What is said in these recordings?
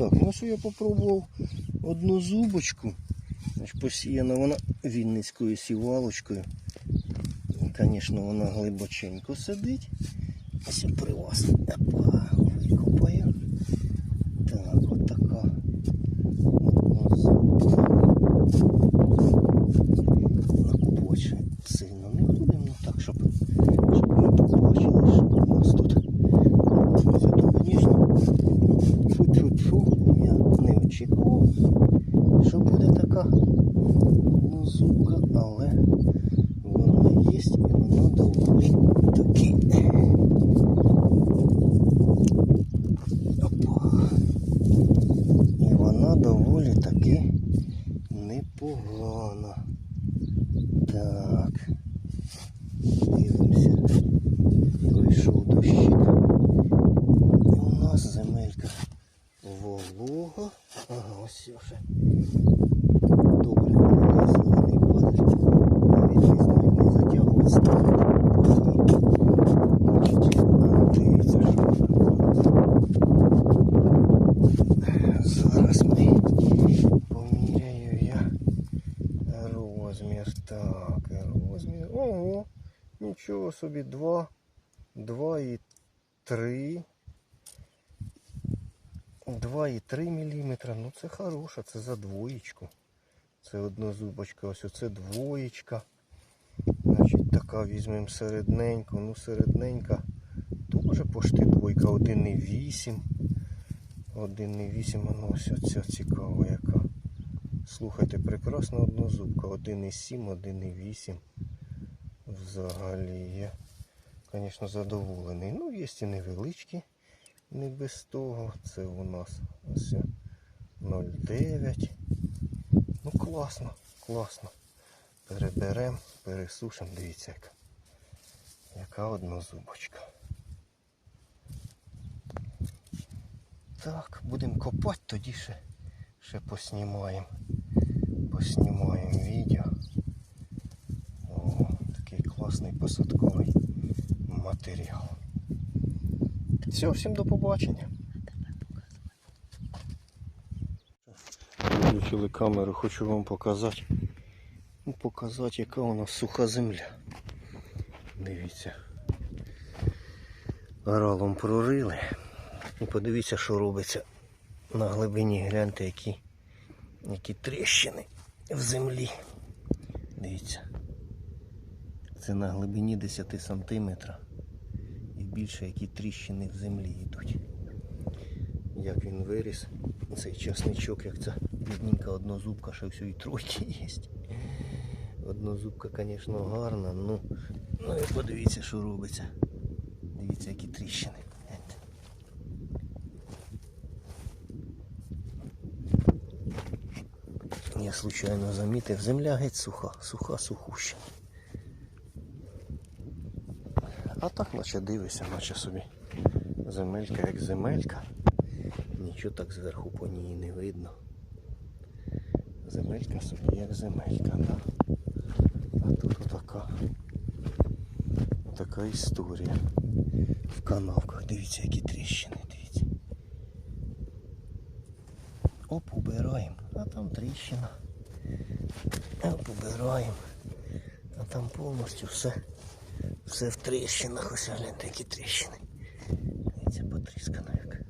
Так, ну що я попробував одну зубочку. Посіяна вона вінницькою сівалочкою. Звісно, вона глибоченько сидить. Ось при вас. Опа, викопаю. Так, от така. Одна зубка. Накопоче сильно не будемо, ну так, щоб, щоб ми побачили, що у нас тут. Це то, звісно, Фу-фу-фу, я не очікував, що буде така ну, зубка, але вона є і вона доволі таки. Опа. І вона доволі таки непогана. Так. Дивимося. Пройшов дощик. І у нас земелька волога. Ага, ось вже. Добре, коли зелений падає. Навіть не знаю, не затягувати ставити. Значить, а, дивіться, що зараз ми поміряю я розмір. Так, розмір. Ого, нічого собі, 2, 2 і 3. 2,3 мм. Ну хороша, це за двоєчку. Це однозубочка, ось оце двоєчка. Значить, така візьмемо середненьку. Ну, середненька теж пошти двойка, 1,8. 1,8, ну ось оця цікава яка. Слухайте, прекрасна однозубка. 1,7, 1,8. Взагалі я, звісно, задоволений. Ну, є і невеличкі не без того. Це у нас ось 0,9. Ну класно, класно. Переберемо, пересушимо. Дивіться, яка, яка однозубочка. Так, будемо копати, тоді ще, ще поснімаємо. Поснімаємо відео. О, такий класний посадковий матеріал. Все, всім до побачення. Включили камеру, хочу вам показати. Ну, показати, яка у нас суха земля. Дивіться. Оралом прорили. І подивіться, що робиться на глибині. Гляньте, які, які тріщини в землі. Дивіться. Це на глибині 10 сантиметра і більше які тріщини в землі йдуть. Як він виріс, цей часничок, як ця бідненька однозубка, ще всю і тройки є. Однозубка, звісно, гарна, ну, ну і подивіться, що робиться. Дивіться, які тріщини. Я случайно замітив, земля геть суха, суха, сухуща. А так наче дивишся, наче собі земелька як земелька. Нічого так зверху по ній не видно. Земелька собі як земелька, да? А тут отака, така історія. В канавках, дивіться, які тріщини, дивіться. Оп, убираємо, а там тріщина. Оп, убираємо. А там повністю все. Все в тріщинах, ось гляньте, які тріщини. Дивіться, потріскана як.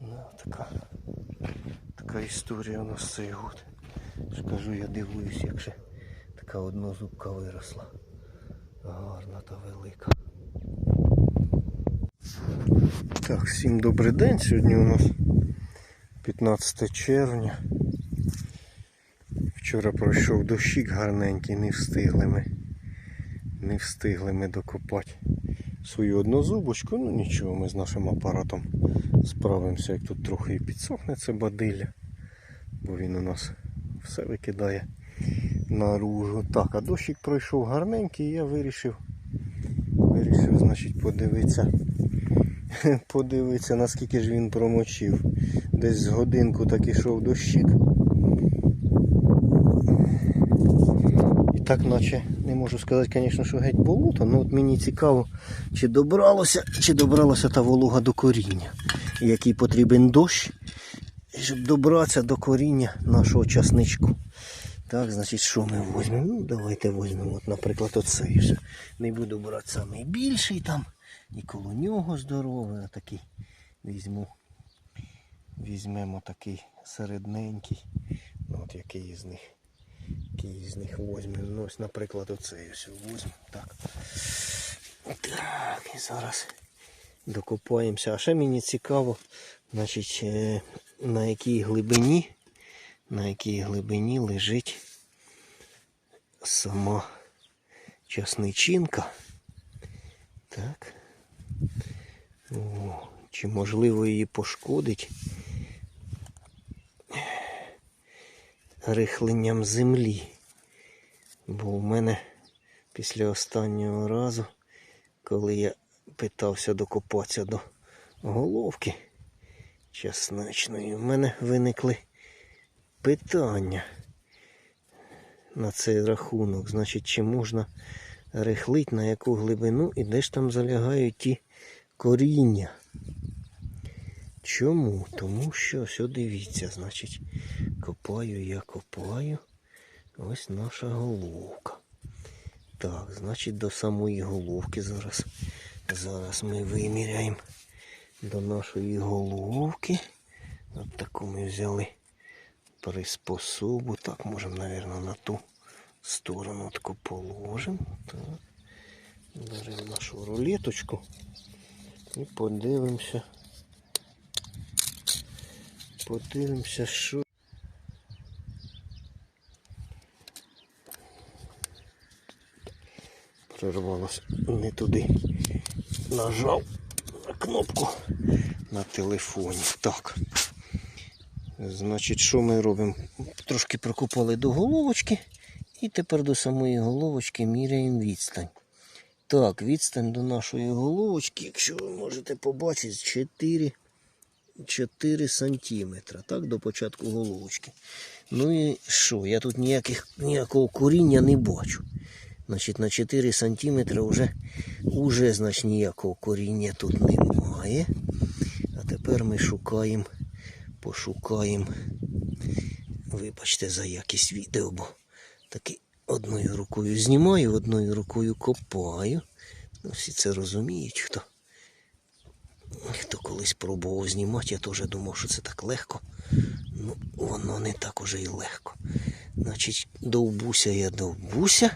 Ну, така, історія у нас цей год. Ж кажу, я дивуюсь, як ще така однозубка виросла. Гарна та велика. Так, всім добрий день. Сьогодні у нас 15 червня. Вчора пройшов дощик гарненький, не встигли ми. Не встигли ми докопати свою однозубочку. Ну нічого, ми з нашим апаратом справимося, як тут трохи і підсохне це бадилля. Бо він у нас все викидає наружу. Так, а дощик пройшов гарненький, і я вирішив, вирішив, значить, подивитися. Подивитися, наскільки ж він промочив. Десь з годинку так ішов дощик. І так наче не можу сказати, звісно, що геть болото, але от мені цікаво, чи добралося, чи добралася та волога до коріння. який потрібен дощ, щоб добратися до коріння нашого часничку. Так, значить, що ми візьмемо? Ну, давайте візьмемо, от, наприклад, оцей. Не буду брати самий більший там, і коло нього здоровий, такий візьму. Візьмемо такий середненький. Ну, от який із них. Який з них візьмемо. Ну, ось, наприклад, оцей ось візьмемо. Так. Так, і зараз докопаємося. А ще мені цікаво, значить, е, на якій глибині, на якій глибині лежить сама часничинка. Так. О, чи можливо її пошкодить рихленням землі? Бо в мене після останнього разу, коли я питався докопатися до головки часничної, в мене виникли питання на цей рахунок. Значить, чи можна рихлить, на яку глибину і де ж там залягають ті коріння. Чому? Тому що, все дивіться, значить, копаю я копаю. Ось наша головка. Так, значить, до самої головки зараз. Зараз ми виміряємо до нашої головки. От таку ми взяли приспособу. Так, можемо, мабуть, на ту сторону таку положимо. Так. Беремо нашу рулеточку і подивимося. Подивимося, що. Прервалося не туди. Нажав на кнопку на телефоні. Так. Значить, що ми робимо? Трошки прокопали до головочки і тепер до самої головочки міряємо відстань. Так, відстань до нашої головочки, якщо ви можете побачити, 4, 4 сантиметра, так, до початку головочки. Ну і що? Я тут ніяких, ніякого коріння не бачу. Значить, на 4 сантиметри вже, вже значить, ніякого коріння тут немає. А тепер ми шукаємо, пошукаємо. Вибачте за якість відео, бо таки одною рукою знімаю, одною рукою копаю. Ну, всі це розуміють, хто. Хто колись пробував знімати, я теж думав, що це так легко. Ну, воно не так уже і легко. Значить, довбуся я довбуся.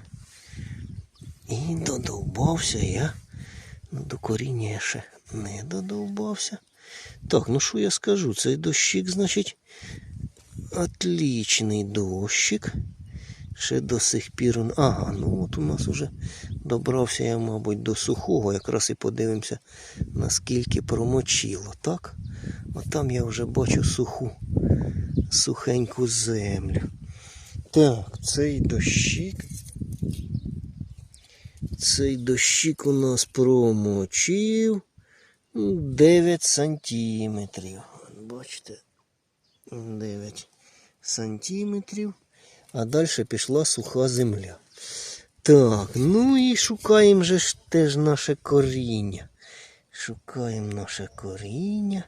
І додовбався я. Ну, до коріння ще не додовбався. Так, ну що я скажу? Цей дощик, значить, отлічний дощик. Ще до сих пір. Ага, ну от у нас уже добрався я, мабуть, до сухого. Якраз і подивимося, наскільки промочило, так? От там я вже бачу суху, сухеньку землю. Так, цей дощик. Цей дощик у нас промочив 9 сантиметрів. Бачите? 9 сантиметрів. А далі пішла суха земля. Так, ну і шукаємо же ж теж наше коріння. Шукаємо наше коріння.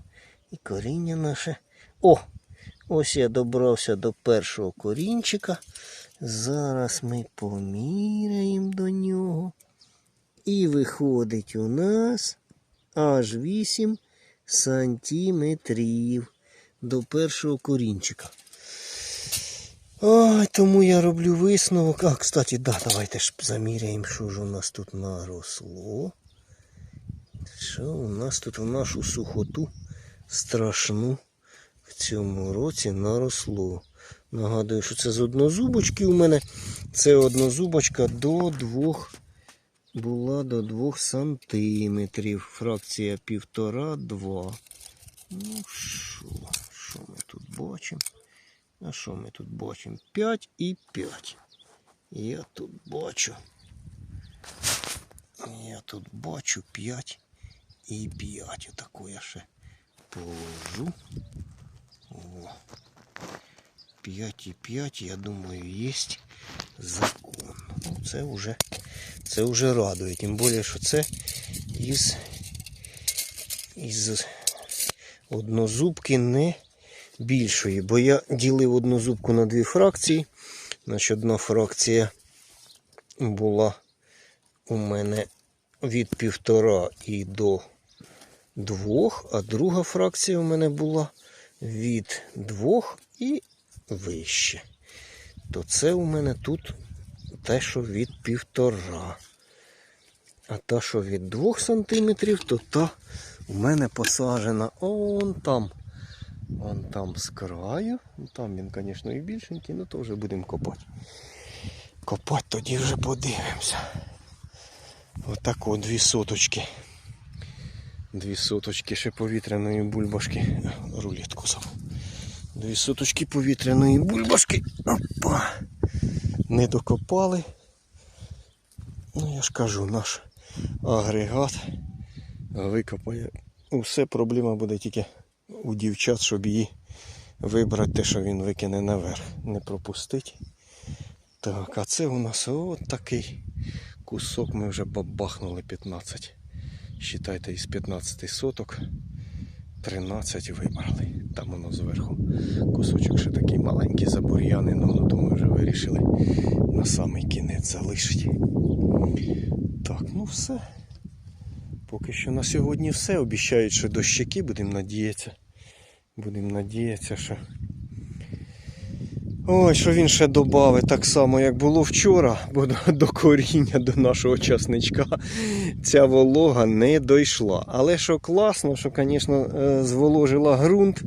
І коріння наше. О! Ось я добрався до першого корінчика. Зараз ми поміряємо до нього. І виходить у нас аж 8 сантиметрів до першого корінчика. Ой, тому я роблю висновок. А, кстати, да, давайте ж заміряємо, що ж у нас тут наросло. Що у нас тут в нашу сухоту страшну в цьому році наросло. Нагадую, що це з однозубочки у мене. Це однозубочка до 2 була до 2 сантиметрів. Фракція 1,5-2. Ну що, що ми тут бачимо? А що ми тут бачимо? 5 і 5. Я тут бачу. Я тут бачу 5 і 5. Отаку я ще положу. О. 5 і 5, я думаю, є закон. Ну, це вже, це вже радує. Тим більше, що це із, із однозубки не більшої. Бо я ділив одну зубку на дві фракції. Значить, одна фракція була у мене від півтора і до двох, а друга фракція у мене була від двох і вище. То це у мене тут те, що від півтора. А та, що від 2 см, то та у мене посаджена он там. Вон там з краю. Ну, Там він, звісно, і більшенький, ну то вже будемо копати. Копати тоді вже подивимося. Отако дві соточки. Дві соточки ще повітряної бульбашки. Рулетку забув. Дві соточки повітряної бульбашки. Опа. Не докопали. Ну я ж кажу, наш агрегат викопає. Усе проблема буде тільки у дівчат, щоб її вибрати те, що він викине наверх. Не пропустить. Так, а це у нас от такий кусок ми вже бабахнули 15. Считайте, із 15 соток 13 вибрали. Там воно зверху. Кусочок ще такий маленький забур'яний, ну то ми вже вирішили на самий кінець залишити. Так, ну все. Поки що на сьогодні все. Обіщають, що дощики, будемо надіятися. Будемо надіятися, що. Ой, що він ще додавить так само, як було вчора, бо до, до коріння до нашого часничка ця волога не дійшла. Але що класно, що, звісно, е, зволожила ґрунт,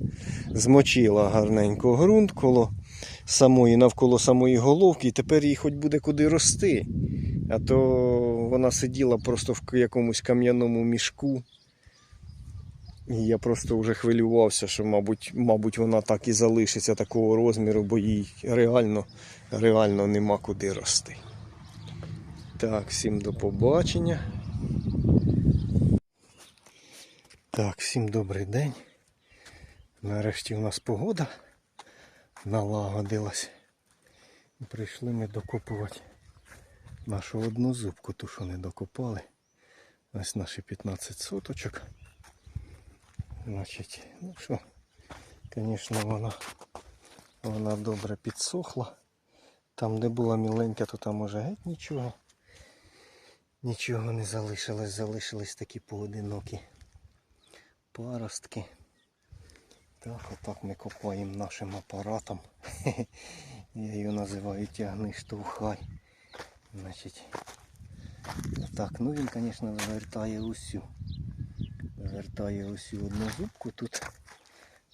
змочила гарненько ґрунт коло самої, навколо самої головки, і тепер їй хоч буде куди рости. А то вона сиділа просто в якомусь кам'яному мішку. Я просто вже хвилювався, що, мабуть, мабуть, вона так і залишиться такого розміру, бо їй реально, реально нема куди рости. Так, всім до побачення. Так, всім добрий день. Нарешті у нас погода налагодилась. Прийшли ми докопувати нашу одну зубку, ту, що не докопали. Ось наші 15 соточок. Значить, ну що, звісно, вона, вона добре підсохла. Там, де була міленька, то там уже геть нічого. Нічого не залишилось, залишились такі поодинокі паростки. Так, отак ми копаємо нашим апаратом. Я її називаю тягни штовхай. Значить, так, ну він, звісно, вивертає усю. Вивертає усю одну зубку. Тут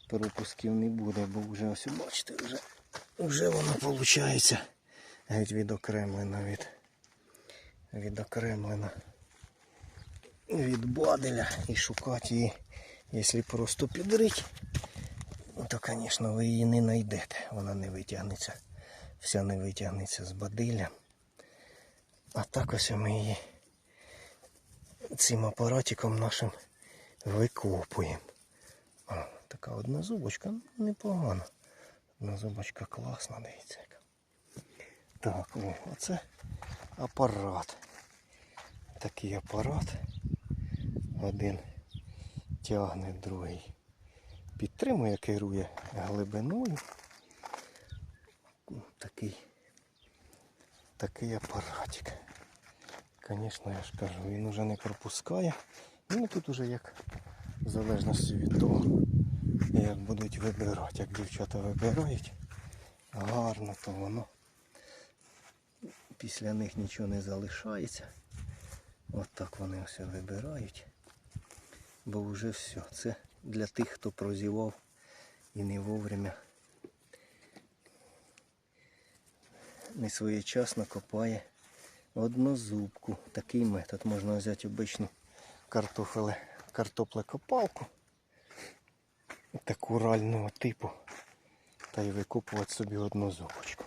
пропусків не буде, бо вже ось бачите, вже, вже воно виходить геть відокремлено від відокремлено від баделя і шукати її, якщо просто підрить, то, звісно, ви її не знайдете. Вона не витягнеться. Вся не витягнеться з бадилля. А так ось ми її цим апаратиком нашим викопуємо. О, така одна зубочка, ну, непогана. Одна зубочка класна, дивіться. Так, о, оце апарат. Такий апарат. Один тягне, другий підтримує, керує глибиною. Такий такий апаратик. Звісно, я ж кажу, він уже не пропускає. Ну тут уже як в залежності від того, як будуть вибирати. Як дівчата вибирають гарно, то воно після них нічого не залишається. От так вони все вибирають. Бо вже все. Це для тих, хто прозівав і не вовремя не своєчасно копає однозубку. Такий метод можна взяти обичну картофеле, картоплекопалку таку рального типу та й викопувати собі одну зубочку.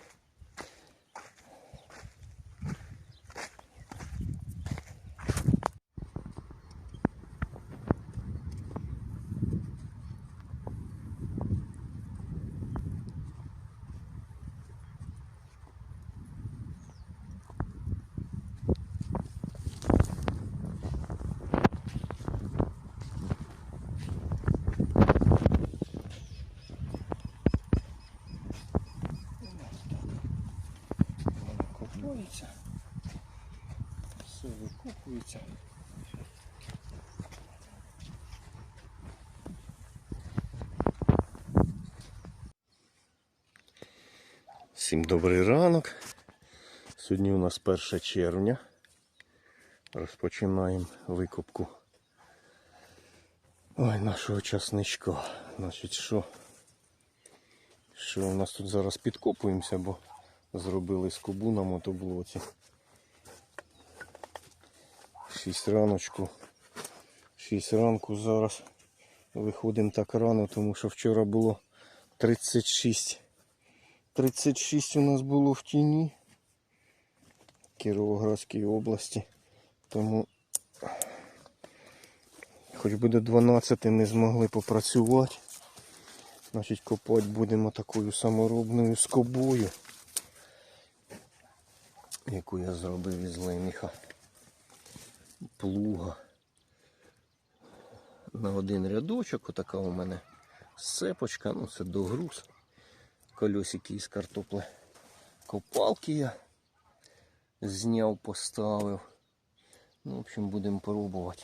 Всім добрий ранок. Сьогодні у нас 1 червня. Розпочинаємо викупку ой, нашого часничка. Значить, що? Що у нас тут зараз підкопуємося, бо зробили скобу на мотоблоці. 6 раночку. 6 ранку зараз. Виходимо так рано, тому що вчора було 36. 36 у нас було в тіні Кіровоградській області. Тому хоч би до 12 не змогли попрацювати. Значить копати будемо такою саморобною скобою, яку я зробив із леміха плуга. На один рядочок, отака у мене сепочка, ну це догруз. Колесики із картопли. Копалки я зняв, поставив. Ну, в общем, будемо пробувати.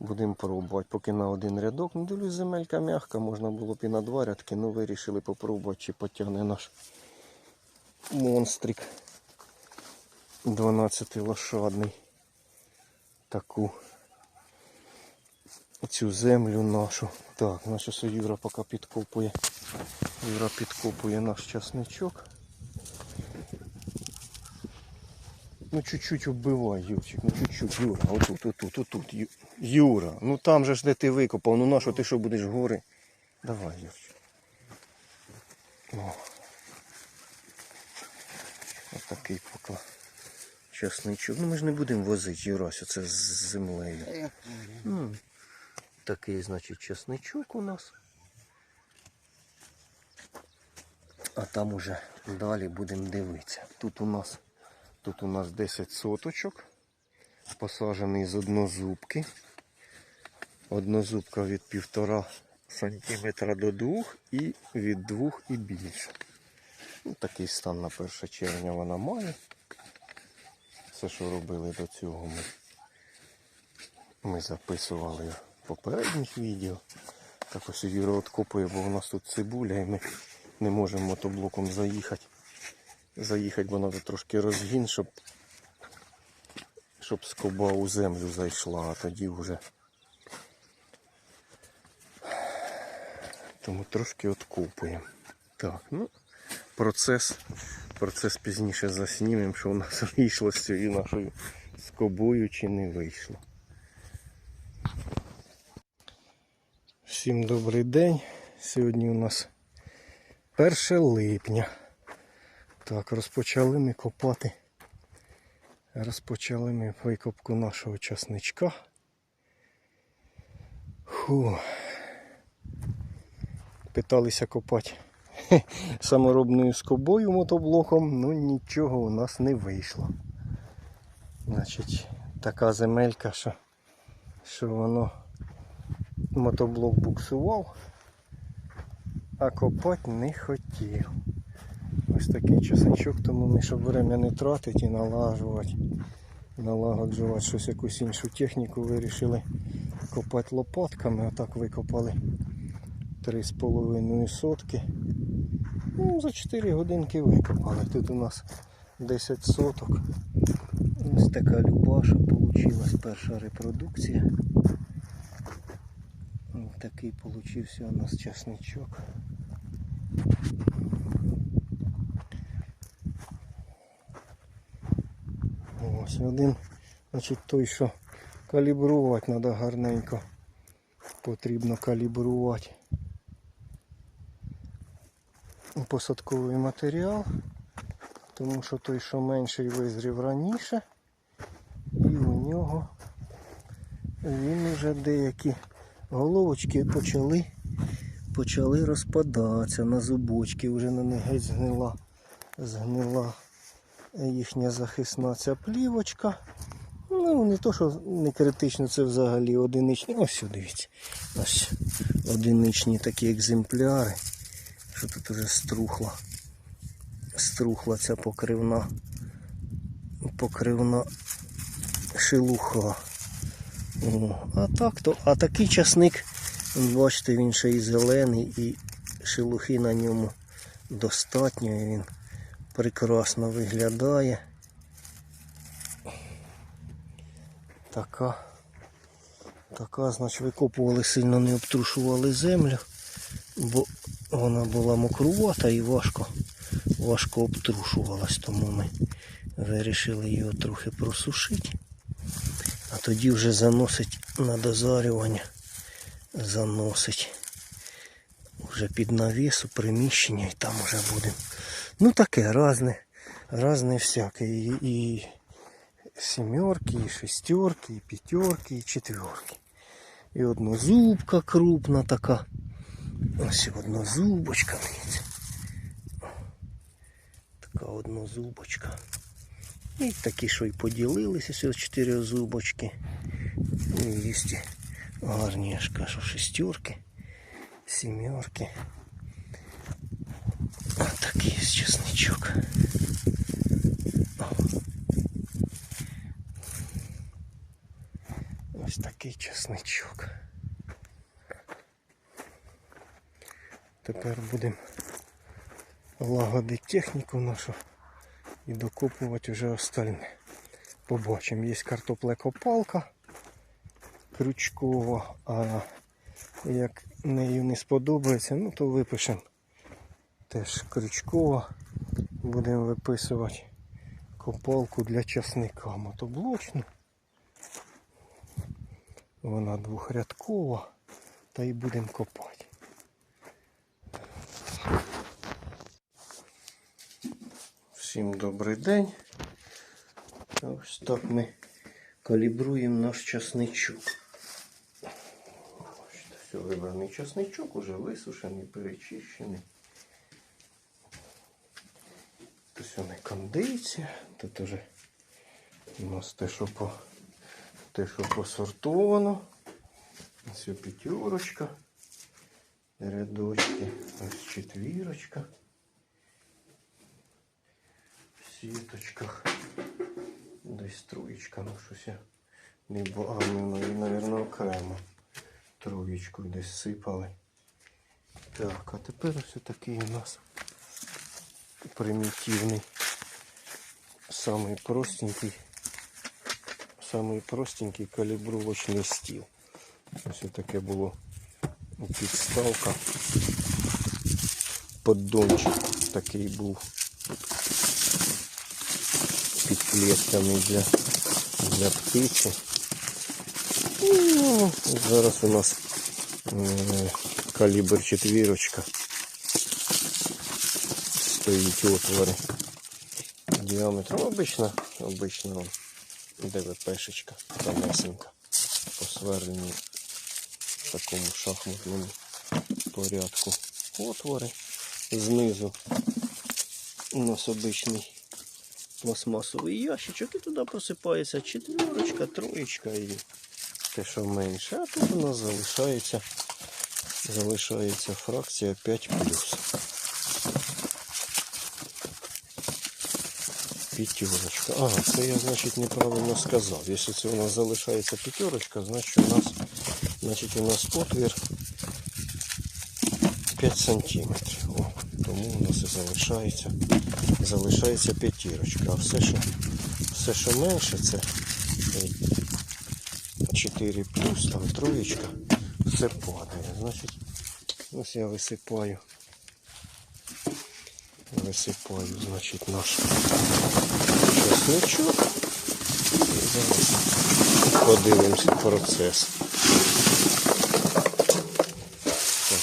Будемо пробувати, поки на один рядок. Ну, дивлюсь, земелька м'яка, можна було б і на два рядки, ну вирішили попробувати, чи потягне наш монстрик 12 лошадний. Таку цю землю нашу. Так, наша що Юра поки підкопує. Юра підкопує наш часничок. Ну чуть-чуть вбивай, Юрчик, ну чуть-чуть, Юра, отут, отут, отут, Ю- Юра, ну там же ж де ти викопав, ну на що ти що будеш гори? Давай, Юрчик. О. Отакий поки часничок. Ну ми ж не будемо возити, Юрась, оце з землею. Ну, такий, значить, чесничок у нас. А там уже далі будемо дивитися. Тут у нас, тут у нас 10 соточок, посаджений з однозубки. Однозубка від 1,5 сантиметра до 2 і від 2 і більше. Ну, такий стан на 1 червня вона має. Все, що робили до цього ми ми записували в попередніх відео. Так ось Юра откопує, бо у нас тут цибуля і ми не можемо мотоблоком заїхати. Заїхати, бо треба трошки розгін, щоб, щоб скоба у землю зайшла, а тоді вже. Тому трошки откопуємо. Так, ну, процес, процес пізніше заснімемо, що у нас вийшло з цією нашою скобою чи не вийшло. Всім добрий день. Сьогодні у нас 1 липня. Так, розпочали ми копати. Розпочали ми викопку нашого часничка. Фу. Питалися копати саморобною скобою мотоблоком, ну нічого у нас не вийшло. Значить, така земелька, що, що воно мотоблок буксував, а копати не хотів. Ось такий часачок, тому ми, щоб время не тратити і налажувати, налагоджувати щось якусь іншу техніку, вирішили копати лопатками. Отак викопали 3,5 сотки. Ну, за 4 годинки викопали. Тут у нас 10 соток. Ось така любаша вийшла перша репродукція. Ось такий получився у нас часничок. Ось один, значить той, що калібрувати треба гарненько. Потрібно калібрувати посадковий матеріал, тому що той, що менший визрів раніше, і у нього він вже деякі головочки почали, почали розпадатися на зубочки, вже на них геть згнила, згнила їхня захисна ця плівочка. Ну, не то, що не критично, це взагалі одиничні. Ось дивіться. Ось одиничні такі екземпляри. Що тут уже струхла. Струхла ця покривна. Покривна шелуха. О, а так то, а такий часник, бачите, він ще і зелений, і шелухи на ньому достатньо, і він прекрасно виглядає. Така, така, значить, викопували сильно не обтрушували землю, бо вона була мокрувата і важко, важко обтрушувалась, тому ми вирішили його трохи просушити. А тоді вже заносить на дозарювання, заносить вже під навіс у приміщення і там вже будемо. Ну таке разне, разне всяке. І, і сімерки, і шестерки, і п'ятерки, і четверки. І однозубка крупна така. Ось однозубочка. Така однозубочка. І такі, що й поділилися, ось чотири зубочки. І є гарні, я ж кажу, шестерки, сімерки. Ось такий є чесничок. Ось такий чесничок. Тепер будемо лагодити техніку нашу і докопувати вже остальне. Побачимо, є картоплекопалка крючкова, а як нею не сподобається, ну то випишемо теж крючкова. Будемо виписувати копалку для часника мотоблочну. Вона двохрядкова, та й будемо копати. Всім добрий день. Ось так ми калібруємо наш часничок. Все, вибраний часничок, уже висушений, перечищений. Тут все не кондиція, тут уже у нас те, що по те, що посортовано. Ось п'ятерочка, рядочки, ось четвірочка. В сіточках. Десь троєчка, ну щось я не бо- а, ну, мабуть, окремо. Троєчку десь сипали. Так, а тепер ось такий у нас примітивний, самий простенький, самий простенький калібровочний стіл. Ось таке було підставка. Поддончик такий був під клітками для, для птиці. Ну, зараз у нас е, калібр четвірочка. Стоїть отвори діаметром. Обично, обично ДВПшечка, тонесенька, посверлені в такому шахматному порядку. Отвори. Знизу у нас обичний пластмасовий ящичок і туди просипається четверочка, троєчка і те, що менше. А тут у нас залишається, залишається фракція 5 П'ятерочка. Ага, це я, значить, неправильно сказав. Якщо це у нас залишається п'ятерочка, значить у нас, значить, у нас отвір 5 сантиметрів. О, тому у нас і залишається, залишається п'ятірочка. А все, що, все, що менше, це е, 4 плюс, там троєчка, все падає. Значить, ось я висипаю. Висипаю, значить, наш чесночок. І зараз подивимося процес. Так,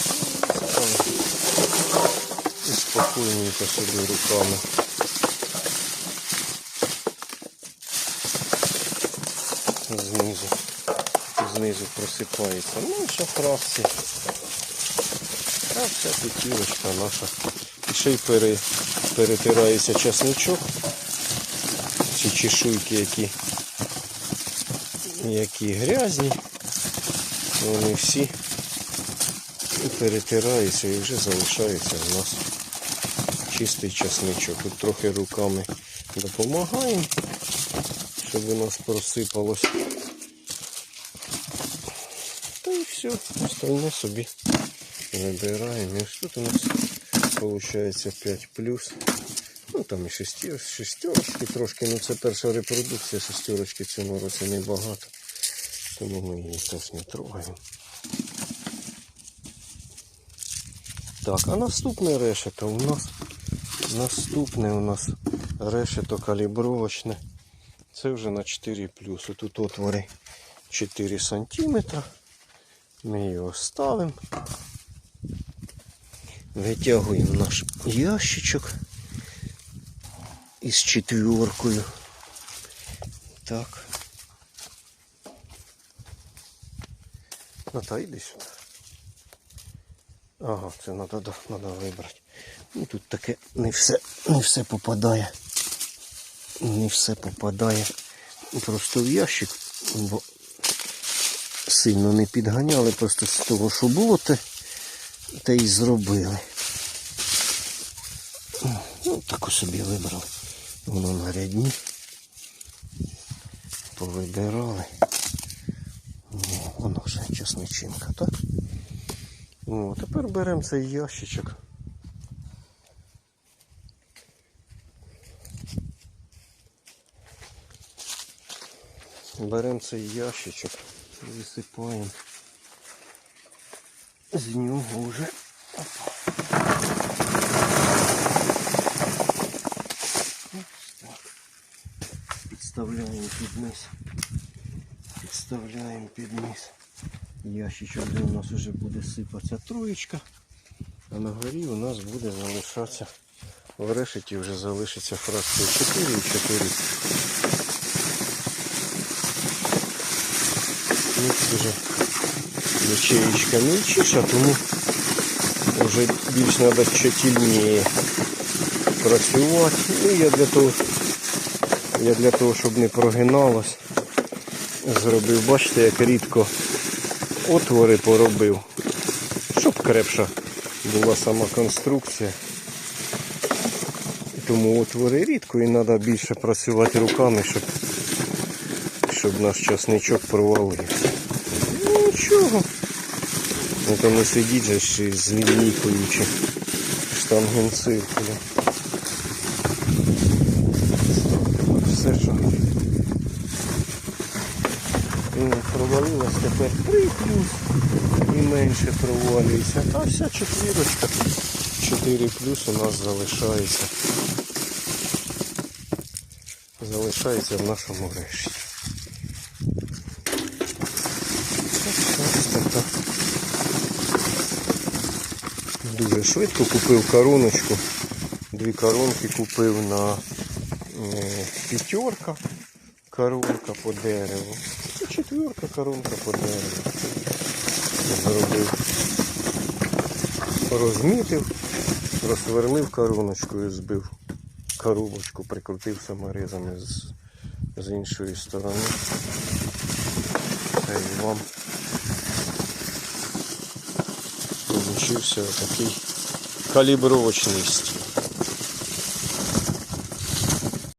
ставимо. І спокійненько собі руками. Знизу. Знизу просипається менша фракція. А вся п'ятірочка наша. І ще й пере, перетирається часничок. Ці чешуйки, які, які грязні. Вони всі перетираються і вже залишається у нас чистий часничок. Тут трохи руками допомагаємо, щоб у нас просипалось. Та і все, остальне собі вибираємо. І тут у нас виходить 5 плюс. Ну там і шестерочки трошки, ну це перша репродукція, шестерочки цьому році небагато. Тому ми її теж не трогаємо. Так, а наступне решето у нас наступне у нас решето калібровочне. Це вже на 4 плюс. Тут отвори 4 сантиметра. Ми його ставимо. Витягуємо наш ящичок із четверкою. Так. Ната, йди сюди. Ага, це треба вибрати. Ну, тут таке не все, не все попадає. Не все попадає просто в ящик, бо сильно не підганяли, просто з того, що було, те, те і зробили. Ну, таку собі вибрали. Воно на рядні. Повибирали. О, воно вже чесничинка, так? О, тепер беремо цей ящичок. Беремо цей ящичок, висипаємо з нього вже. Підставляємо під низ. Підставляємо під низ. Ящичок, де у нас вже буде сипатися троєчка, а на горі у нас буде залишатися в решеті вже залишиться фракція 4 і 4. Мікс вже ячеєчка мільчіша, тому вже більш треба тщательніше працювати. Ну я для того, я для того, щоб не прогиналось, зробив, бачите, як рідко отвори поробив, щоб крепша була сама конструкція. Тому отвори рідко і треба більше працювати руками, щоб, щоб наш часничок провалився. Ну нічого. Ну то не сидіть же ще з лінійкою чи штангенциркулем. Все що Ну, провалилась тепер 3 плюс і менше провалюється. А вся четвірочка 4 плюс у нас залишається. Залишається в нашому решті. Дуже швидко купив короночку. Дві коронки купив на е, п'ятерка. Коронка по дереву. Це четверка коронка по дереву. Зробив. Розмітив, розсверлив короночкою, збив коробочку, прикрутив саморезами з, з іншої сторони. Та вам получився такий калібровочний стіл.